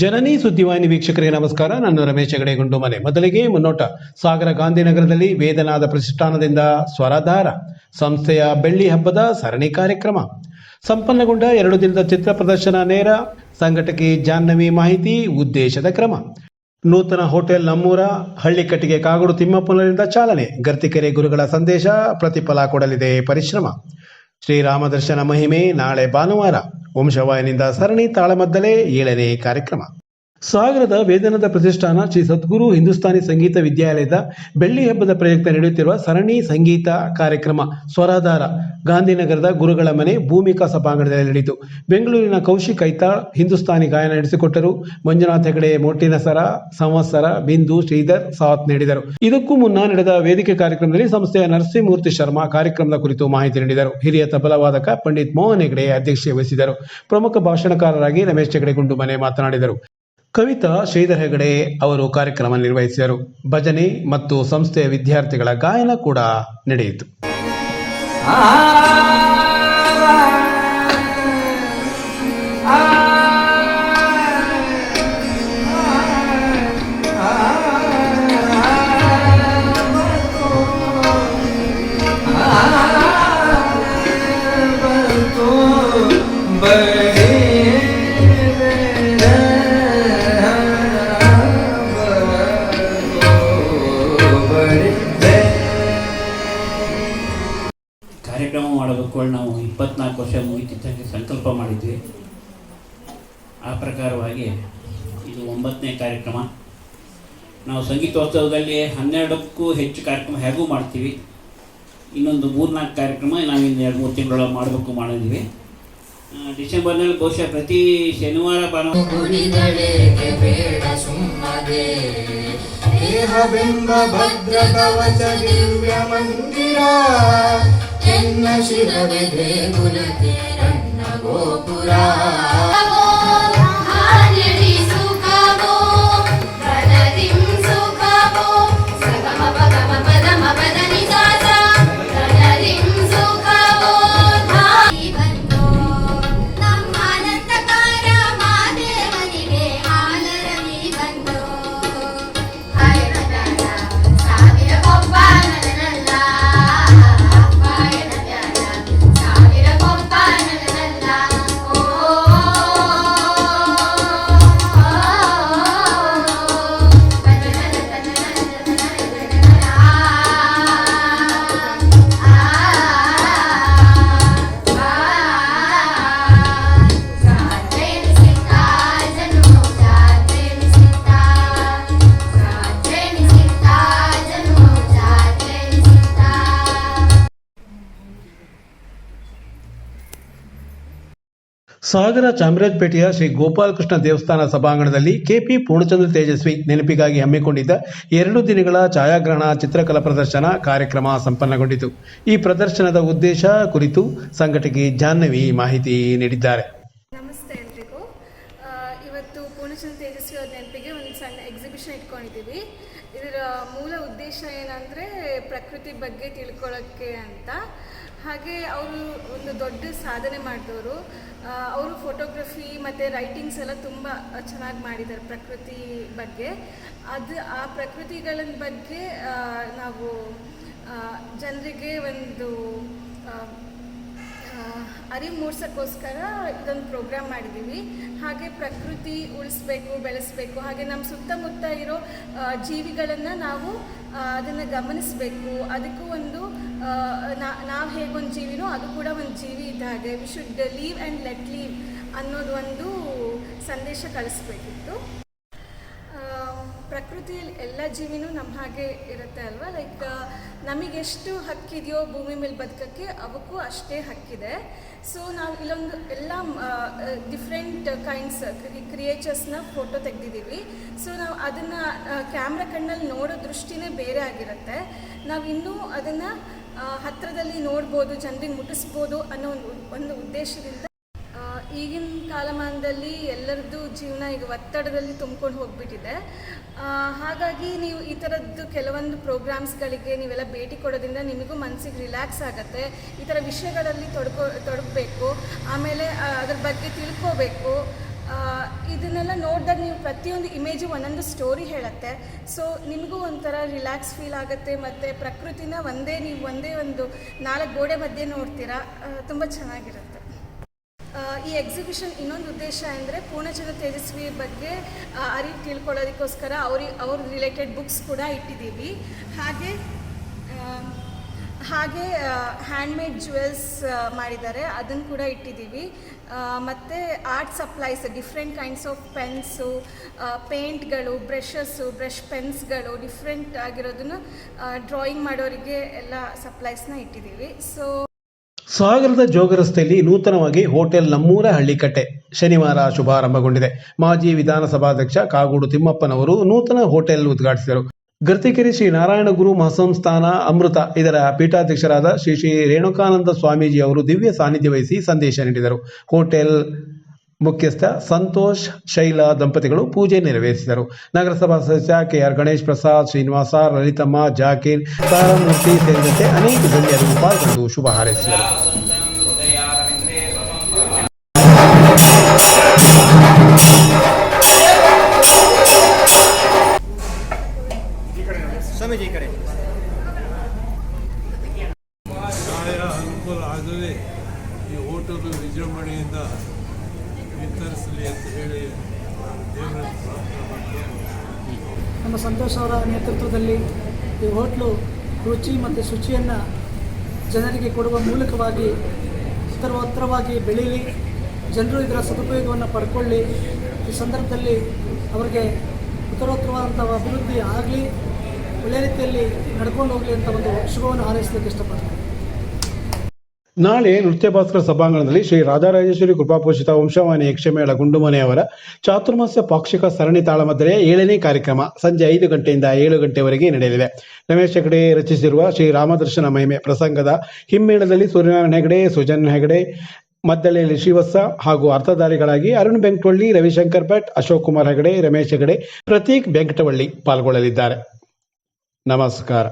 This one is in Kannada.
ಜನನಿ ಸುದ್ದಿವಾಹಿನಿ ವೀಕ್ಷಕರಿಗೆ ನಮಸ್ಕಾರ. ನಾನು ರಮೇಶ್ ಹೆಗಡೆ, ಗುಂಡುಮನೆ. ಮೊದಲಿಗೆ ಮುನ್ನೋಟ. ಸಾಗರ ಗಾಂಧಿನಗರದಲ್ಲಿ ವೇದನಾದ ಪ್ರತಿಷ್ಠಾನದಿಂದ ಸ್ವರಧಾರ. ಸಂಸ್ಥೆಯ ಬೆಳ್ಳಿ ಹಬ್ಬದ ಸರಣಿ ಕಾರ್ಯಕ್ರಮ. ಸಂಪನ್ನಗೊಂಡ ಎರಡು ದಿನದ ಚಿತ್ರ ಪ್ರದರ್ಶನ ನೇರ. ಸಂಘಟಕಿ ಜಾಹ್ನವಿ ಮಾಹಿತಿ, ಉದ್ದೇಶದ ಕ್ರಮ. ನೂತನ ಹೋಟೆಲ್ ನಮ್ಮೂರ. ಹಳ್ಳಿಕಟ್ಟಿಗೆ ಕಾಗೋಡು ತಿಮ್ಮಪ್ಪನರಿಂದ ಚಾಲನೆ. ಗರ್ತಿಕೆರೆ ಗುರುಗಳ ಸಂದೇಶ. ಪ್ರತಿಫಲ ಕೊಡಲಿದೆ ಪರಿಶ್ರಮ. ಶ್ರೀರಾಮ ದರ್ಶನ ಮಹಿಮೆ ನಾಳೆ ಭಾನುವಾರ. ವಂಶವಾಹಿನಿಂದ ಸರಣಿ ತಾಳಮದ್ದಲೆ ಏಳನೇ ಕಾರ್ಯಕ್ರಮ. ಸಾಗರದ ವೇದನದ ಪ್ರತಿಷ್ಠಾನ ಶ್ರೀ ಸದ್ಗುರು ಹಿಂದೂಸ್ತಾನಿ ಸಂಗೀತ ವಿದ್ಯಾಲಯದ ಬೆಳ್ಳಿ ಹಬ್ಬದ ಪ್ರಯುಕ್ತ ನಡೆಯುತ್ತಿರುವ ಸರಣಿ ಸಂಗೀತ ಕಾರ್ಯಕ್ರಮ, ಸ್ವರಾಧಾರ. ಗಾಂಧಿನಗರದ ಗುರುಗಳ ಮನೆ ಭೂಮಿಕಾ ಸಭಾಂಗಣದಲ್ಲಿ ನಡೆಯಿತು. ಬೆಂಗಳೂರಿನ ಕೌಶಿಕ್ ಐತಾಳ್ ಹಿಂದೂಸ್ತಾನಿ ಗಾಯನ ನಡೆಸಿಕೊಟ್ಟರು. ಮಂಜುನಾಥ್ ಹೆಗಡೆ ಮೋಟಿನ ಸರ ಸಂವತ್ಸರ, ಬಿಂದು, ಶ್ರೀಧರ್ ಸಾಥ್ ನೀಡಿದರು. ಇದಕ್ಕೂ ಮುನ್ನ ನಡೆದ ವೇದಿಕೆ ಕಾರ್ಯಕ್ರಮದಲ್ಲಿ ಸಂಸ್ಥೆಯ ನರಸಿಂಹಮೂರ್ತಿ ಶರ್ಮಾ ಕಾರ್ಯಕ್ರಮದ ಕುರಿತು ಮಾಹಿತಿ ನೀಡಿದರು. ಹಿರಿಯ ತಬಲವಾದಕ ಪಂಡಿತ್ ಮೋಹನ್ ಹೆಗಡೆ ಅಧ್ಯಕ್ಷತೆ ವಹಿಸಿದರು. ಪ್ರಮುಖ ಭಾಷಣಕಾರರಾಗಿ ರಮೇಶ್ ಹೆಗಡೆ ಗುಂಡುಮನೆ ಮಾತನಾಡಿದರು. ಕವಿತಾ ಶ್ರೀಧರ್ ಹೆಗಡೆ ಅವರು ಕಾರ್ಯಕ್ರಮ ನಿರ್ವಹಿಸಿದರು. ಭಜನೆ ಮತ್ತು ಸಂಸ್ಥೆಯ ವಿದ್ಯಾರ್ಥಿಗಳ ಗಾಯನ ಕೂಡ ನಡೆಯಿತು. ಇಪ್ಪತ್ನಾಲ್ಕು ವರ್ಷ ಮುಗಿತಿದ್ದಂಗೆ ಸಂಕಲ್ಪ ಮಾಡಿದ್ವಿ. ಆ ಪ್ರಕಾರವಾಗಿ ಇದು ಒಂಬತ್ತನೇ ಕಾರ್ಯಕ್ರಮ. ನಾವು ಸಂಗೀತೋತ್ಸವದಲ್ಲಿ ಹನ್ನೆರಡಕ್ಕೂ ಹೆಚ್ಚು ಕಾರ್ಯಕ್ರಮ ಹೇಗೂ ಮಾಡ್ತೀವಿ. ಇನ್ನೊಂದು ಮೂರ್ನಾಲ್ಕು ಕಾರ್ಯಕ್ರಮ ನಾವು ಇನ್ನು ಎರಡು ಮೂರು ತಿಂಗಳೊಳಗೆ ಮಾಡಬೇಕು ಮಾಡಿದ್ವಿ ಡಿಸೆಂಬರ್ನಲ್ಲಿ ಬಹುಶಃ ಪ್ರತಿ ಶನಿವಾರ ಭಾನುವಾರ ಗುಡಿಗಳೇಕೆ ಬೇಡ ಸುಮ್ಮನೆ ದೇಹವೆಂಬ ಭದ್ರ ಕವಚ ದಿವ್ಯ ಮಂದಿರ ಎನ್ನ ಶಿರವೆ ದೇಗುಲಕ್ಕೆ ರನ್ನ ಗೋಪುರ ಸಾಗರ ಚಾಮರಾಜಪೇಟೆಯ ಶ್ರೀ ಗೋಪಾಲಕೃಷ್ಣ ದೇವಸ್ಥಾನ ಸಭಾಂಗಣದಲ್ಲಿ ಕೆಪಿ ಪೂರ್ಣಚಂದ್ರ ತೇಜಸ್ವಿ ನೆನಪಿಗಾಗಿ ಹಮ್ಮಿಕೊಂಡಿದ್ದ ಎರಡು ದಿನಗಳ ಛಾಯಾಗ್ರಹಣ ಚಿತ್ರಕಲಾ ಪ್ರದರ್ಶನ ಕಾರ್ಯಕ್ರಮ ಸಂಪನ್ನಗೊಂಡಿತು. ಈ ಪ್ರದರ್ಶನದ ಉದ್ದೇಶ ಕುರಿತು ಸಂಘಟಕಿ ಜಾಹ್ನವಿ ಮಾಹಿತಿ ನೀಡಿದ್ದಾರೆ. ನಮಸ್ತೆ ಎಲ್ರಿಗೂ. ಇವತ್ತು ಪೂರ್ಣಚಂದ್ರ ತೇಜಸ್ವಿ ನೆನಪಿಗೆ ಒಂದು ಎಕ್ಸಿಬಿಷನ್ ಇಟ್ಕೊಂಡಿದ್ದೀವಿ. ಇದರ ಮೂಲ ಉದ್ದೇಶ ಏನಂದರೆ ಪ್ರಕೃತಿ ಬಗ್ಗೆ ತಿಳ್ಕೊಳ್ಳೋಕ್ಕೆ ಅಂತ. ಹಾಗೆ ಅವರು ಒಂದು ದೊಡ್ಡ ಸಾಧನೆ ಮಾಡಿದವರು. ಅವರು ಫೋಟೋಗ್ರಫಿ ಮತ್ತು ರೈಟಿಂಗ್ಸ್ ಎಲ್ಲ ತುಂಬ ಚೆನ್ನಾಗಿ ಮಾಡಿದ್ದಾರೆ ಪ್ರಕೃತಿ ಬಗ್ಗೆ. ಅದು, ಆ ಪ್ರಕೃತಿಗಳ ಬಗ್ಗೆ ನಾವು ಜನರಿಗೆ ಒಂದು ಅರಿವು ಮೂಡಿಸೋಕ್ಕೋಸ್ಕರ ಇದೊಂದು ಪ್ರೋಗ್ರಾಮ್ ಮಾಡಿದ್ದೀವಿ. ಹಾಗೆ ಪ್ರಕೃತಿ ಉಳಿಸ್ಬೇಕು, ಬೆಳೆಸಬೇಕು, ಹಾಗೆ ನಮ್ಮ ಸುತ್ತಮುತ್ತ ಇರೋ ಜೀವಿಗಳನ್ನು ನಾವು ಅದನ್ನು ಗಮನಿಸಬೇಕು. ಅದಕ್ಕೂ ಒಂದು ನಾವು ಹೇಗೊಂದು ಜೀವಿನೋ ಅದು ಕೂಡ ಒಂದು ಜೀವಿ ಇದ್ದ ಹಾಗೆ. We should live and let live ಅನ್ನೋದು ಒಂದು ಸಂದೇಶ ಕಳಿಸ್ಬೇಕಿತ್ತು. ಪ್ರಕೃತಿಯಲ್ಲಿ ಎಲ್ಲ ಜೀವಿನೂ ನಮ್ಮ ಹಾಗೆ ಇರುತ್ತೆ ಅಲ್ವಾ? ಲೈಕ್ ನಮಗೆಷ್ಟು ಹಕ್ಕಿದೆಯೋ ಭೂಮಿ ಮೇಲೆ ಬದುಕೋಕ್ಕೆ ಅವಕ್ಕೂ ಅಷ್ಟೇ ಹಕ್ಕಿದೆ. ಸೊ ನಾವು ಇಲ್ಲೊಂದು ಎಲ್ಲ ಡಿಫ್ರೆಂಟ್ ಕೈಂಡ್ಸ್ ಕ್ರಿಯೇಚರ್ಸ್ನ ಫೋಟೋ ತೆಗೆದಿದ್ದೀವಿ. ಸೊ ನಾವು ಅದನ್ನು ಕ್ಯಾಮ್ರಾ ಕಣ್ಣಲ್ಲಿ ನೋಡೋ ದೃಷ್ಟಿನೇ ಬೇರೆ ಆಗಿರುತ್ತೆ. ನಾವು ಇನ್ನೂ ಅದನ್ನು ಹತ್ತಿರದಲ್ಲಿ ನೋಡ್ಬೋದು, ಜನರಿಗೆ ಮುಟ್ಟಿಸ್ಬೋದು ಅನ್ನೋ ಒಂದು ಒಂದು ಉದ್ದೇಶದಿಂದ ಈಗಿನ ಕಾಲಮಾನದಲ್ಲಿ ಎಲ್ಲರದ್ದು ಜೀವನ ಈಗ ಒತ್ತಡದಲ್ಲಿ ತುಂಬ್ಕೊಂಡು ಹೋಗ್ಬಿಟ್ಟಿದೆ. ಹಾಗಾಗಿ ನೀವು ಈ ಥರದ್ದು ಕೆಲವೊಂದು ಪ್ರೋಗ್ರಾಮ್ಸ್ಗಳಿಗೆ ನೀವೆಲ್ಲ ಭೇಟಿ ಕೊಡೋದ್ರಿಂದ ನಿಮಗೂ ಮನಸ್ಸಿಗೆ ರಿಲ್ಯಾಕ್ಸ್ ಆಗುತ್ತೆ. ಈ ಥರ ವಿಷಯಗಳಲ್ಲಿ ತೊಡ್ಕೊ, ತೊಡಗಬೇಕು. ಆಮೇಲೆ ಅದ್ರ ಬಗ್ಗೆ ತಿಳ್ಕೋಬೇಕು. ಇದನ್ನೆಲ್ಲ ನೋಡಿದಾಗ ನೀವು ಪ್ರತಿಯೊಂದು ಇಮೇಜು ಒಂದೊಂದು ಸ್ಟೋರಿ ಹೇಳುತ್ತೆ. ಸೊ, ನಿಮಗೂ ಒಂಥರ ರಿಲ್ಯಾಕ್ಸ್ ಫೀಲ್ ಆಗುತ್ತೆ ಮತ್ತು ಪ್ರಕೃತಿನ ಒಂದೇ, ನೀವು ಒಂದೇ ಒಂದು ನಾಲ್ಕು ಗೋಡೆ ಮಧ್ಯೆ ನೋಡ್ತೀರಾ. ತುಂಬ ಚೆನ್ನಾಗಿರುತ್ತೆ. ಈ ಎಕ್ಸಿಬಿಷನ್ ಇನ್ನೊಂದು ಉದ್ದೇಶ ಅಂದರೆ ಪೂರ್ಣಚಂದ್ರ ತೇಜಸ್ವಿ ಬಗ್ಗೆ ಅರಿವು ತಿಳ್ಕೊಳ್ಳೋದಕ್ಕೋಸ್ಕರ ಅವ್ರಿಗೆ ಅವ್ರ ರಿಲೇಟೆಡ್ ಬುಕ್ಸ್ ಕೂಡ ಇಟ್ಟಿದ್ದೀವಿ. ಹಾಗೆ ಹಾಗೆ ಹ್ಯಾಂಡ್ಮೇಡ್ ಜುವೆಲ್ಸ್ ಮಾಡಿದ್ದಾರೆ. ಅದನ್ನು ಕೂಡ ಇಟ್ಟಿದ್ದೀವಿ. ಮತ್ತು art supplies different kinds of pens ಪೇಂಟ್ಗಳು brushes brush ಪೆನ್ಸ್ಗಳು ಡಿಫ್ರೆಂಟ್ ಆಗಿರೋದನ್ನು ಡ್ರಾಯಿಂಗ್ ಮಾಡೋರಿಗೆ ಎಲ್ಲ ಸಪ್ಲೈಸ್ನ ಇಟ್ಟಿದ್ದೀವಿ. ಸೊ ಸಾಗರದ ಜೋಗ ರಸ್ತೆಯಲ್ಲಿ ನೂತನವಾಗಿ ಹೋಟೆಲ್ ನಮ್ಮೂರ ಹಳ್ಳಿಕಟ್ಟೆ ಶನಿವಾರ ಶುಭಾರಂಭಗೊಂಡಿದೆ. ಮಾಜಿ ವಿಧಾನಸಭಾಧ್ಯಕ್ಷ ಕಾಗೋಡು ತಿಮ್ಮಪ್ಪನವರು ನೂತನ ಹೋಟೆಲ್ ಉದ್ಘಾಟಿಸಿದರು. ಗರ್ತಿಕೆರೆ ಶ್ರೀ ನಾರಾಯಣ ಗುರು ಮಹಾಸಂಸ್ಥಾನ ಅಮೃತ ಇದರ ಪೀಠಾಧ್ಯಕ್ಷರಾದ ಶ್ರೀ ಶ್ರೀ ರೇಣುಕಾನಂದ ಸ್ವಾಮೀಜಿ ಅವರು ದಿವ್ಯ ಸಾನ್ನಿಧ್ಯ ವಹಿಸಿ ಸಂದೇಶ ನೀಡಿದರು. ಹೋಟೆಲ್ ಮುಖ್ಯಸ್ಥ ಸಂತೋಷ್ ಶೈಲಾ ದಂಪತಿಗಳು ಪೂಜೆ ನೆರವೇರಿಸಿದರು. ನಗರಸಭಾ ಸದಸ್ಯ ಕೆಆರ್ ಗಣೇಶ್ ಪ್ರಸಾದ್, ಶ್ರೀನಿವಾಸ, ಲಲಿತಮ್ಮ, ಜಾಕೀರ್, ತಾರಾಮೂರ್ತಿ ಸೇರಿದಂತೆ ಅನೇಕ ಗಣ್ಯರು ಪಾಲ್ಗೊಂಡು ಶುಭ ಹಾರೈಸಿದರು. ಈ ಹೋಟೆಲ್ ವಿಜೃಂಭಣೆಯಿಂದ ವಿತರಿಸಲಿ ಅಂತ ಹೇಳಿ ನಮ್ಮ ಸಂತೋಷ್ ಅವರ ನೇತೃತ್ವದಲ್ಲಿ ಈ ಹೋಟ್ಲು ರುಚಿ ಮತ್ತು ಶುಚಿಯನ್ನು ಜನರಿಗೆ ಕೊಡುವ ಮೂಲಕವಾಗಿ ಉತ್ತರೋತ್ತರವಾಗಿ ಬೆಳೀಲಿ. ಜನರು ಇದರ ಸದುಪಯೋಗವನ್ನು ಪಡ್ಕೊಳ್ಳಿ. ಈ ಸಂದರ್ಭದಲ್ಲಿ ಅವರಿಗೆ ಉತ್ತರೋತ್ತರವಾದಂಥ ಅಭಿವೃದ್ಧಿ ಆಗಲಿ ಒಳ್ಳೆಯ ರೀತಿಯಲ್ಲಿ ನಡ್ಕೊಂಡು ಹೋಗಲಿ ಅಂತ ಒಂದು ಶುಭವನ್ನು ಹಾರೈಸಲಿಕ್ಕೆ ಇಷ್ಟಪಡ್ತೀನಿ. ನಾಳೆ ನೃತ್ಯ ಭಾಸ್ಕರ ಸಭಾಂಗಣದಲ್ಲಿ ಶ್ರೀ ರಾಧಾರಾಜೇಶ್ವರಿ ಕೃಪಾಪೋಷಿತ ವಂಶವಾಣಿ ಯಕ್ಷಮೇಳ ಗುಂಡುಮನೆ ಅವರ ಚಾತುರ್ಮಾಸ್ಯ ಪಾಕ್ಷಿಕ ಸರಣಿ ತಾಳಮದ್ದಳೆಯ ಏಳನೇ ಕಾರ್ಯಕ್ರಮ ಸಂಜೆ ಐದು ಗಂಟೆಯಿಂದ ಏಳು ಗಂಟೆವರೆಗೆ ನಡೆಯಲಿದೆ. ರಮೇಶ್ ಹೆಗಡೆ ರಚಿಸಿರುವ ಶ್ರೀ ರಾಮದರ್ಶನ ಮಹಿಮೆ ಪ್ರಸಂಗದ ಹಿಮ್ಮೇಳದಲ್ಲಿ ಸೂರ್ಯನಾರಾಯಣ ಹೆಗಡೆ, ಸುಜನ್ ಹೆಗಡೆ ಮದ್ದಳೆಯಲ್ಲಿ ಶ್ರೀವತ್ಸ ಹಾಗೂ ಅರ್ಥಧಾರಿಗಳಾಗಿ ಅರುಣ್ ಬೆಂಕಟವಳ್ಳಿ ರವಿಶಂಕರ್ ಭಟ್, ಅಶೋಕ್ ಕುಮಾರ್ ಹೆಗಡೆ, ರಮೇಶ್ ಹೆಗಡೆ, ಪ್ರತೀಕ್ ಬೆಂಕಟವಳ್ಳಿ ಪಾಲ್ಗೊಳ್ಳಲಿದ್ದಾರೆ. ನಮಸ್ಕಾರ.